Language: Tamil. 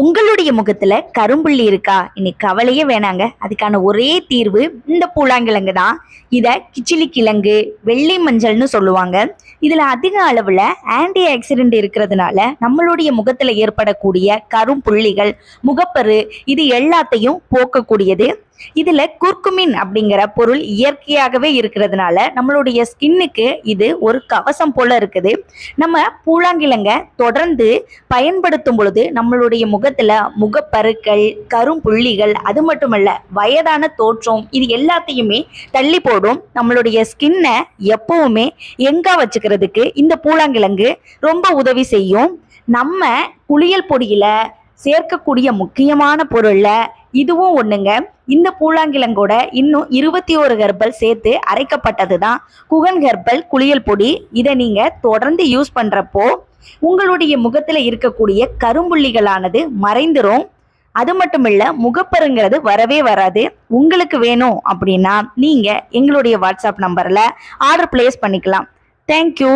உங்களுடைய முகத்துல கரும்புள்ளி இருக்கா? இன்னைக்கு கவலையே வேணாங்க. அதுக்கான ஒரே தீர்வு இந்த பூலாங்கிழங்கு தான். இதை கிச்சிலி கிழங்கு வெள்ளை மஞ்சள்னு சொல்லுவாங்க. இதுல அதிக அளவுல ஆன்டி ஆக்சிடென்ட் இருக்கிறதுனால நம்மளுடைய முகத்துல ஏற்படக்கூடிய கரும்புள்ளிகள் முகப்பரு இது எல்லாத்தையும் போக்கக்கூடியது. இதுல குர்குமின் அப்படிங்கிற பொருள் இயற்கையாகவே இருக்கிறதுனால நம்மளுடைய ஸ்கின்னுக்கு இது ஒரு கவசம் போல இருக்குது. நம்ம பூலாங்கிழங்க தொடர்ந்து பயன்படுத்தும் பொழுது நம்மளுடைய முகத்துல முகப்பருக்கள் கரும்புள்ளிகள் அது மட்டுமல்ல வயதான தோற்றம் இது எல்லாத்தையுமே தள்ளி போடும். நம்மளுடைய ஸ்கின்னை எப்பவுமே எங்கா வச்சுக்கிறதுக்கு இந்த பூலாங்கிழங்கு ரொம்ப உதவி செய்யும். நம்ம குளியல் பொடியில சேர்க்கக்கூடிய முக்கியமான பொருளை இதுவும் ஒண்ணுங்க. இந்த பூலாங்கிழங்கோட இன்னும் இருபத்தி ஒரு ஹெர்பல் சேர்த்து அரைக்கப்பட்டது தான் குகன் ஹெர்பல் குளியல் பொடி இதை நீங்க தொடர்ந்து யூஸ் பண்றப்போ உங்களுடைய முகத்துல இருக்கக்கூடிய கரும்புள்ளிகளானது மறைந்துடும் அது மட்டும் இல்லை முகப்பருங்கிறது வரவே வராது. உங்களுக்கு வேணும் அப்படின்னா நீங்க எங்களுடைய வாட்ஸ்அப் நம்பர்ல ஆர்டர் பிளேஸ் பண்ணிக்கலாம். தேங்க்யூ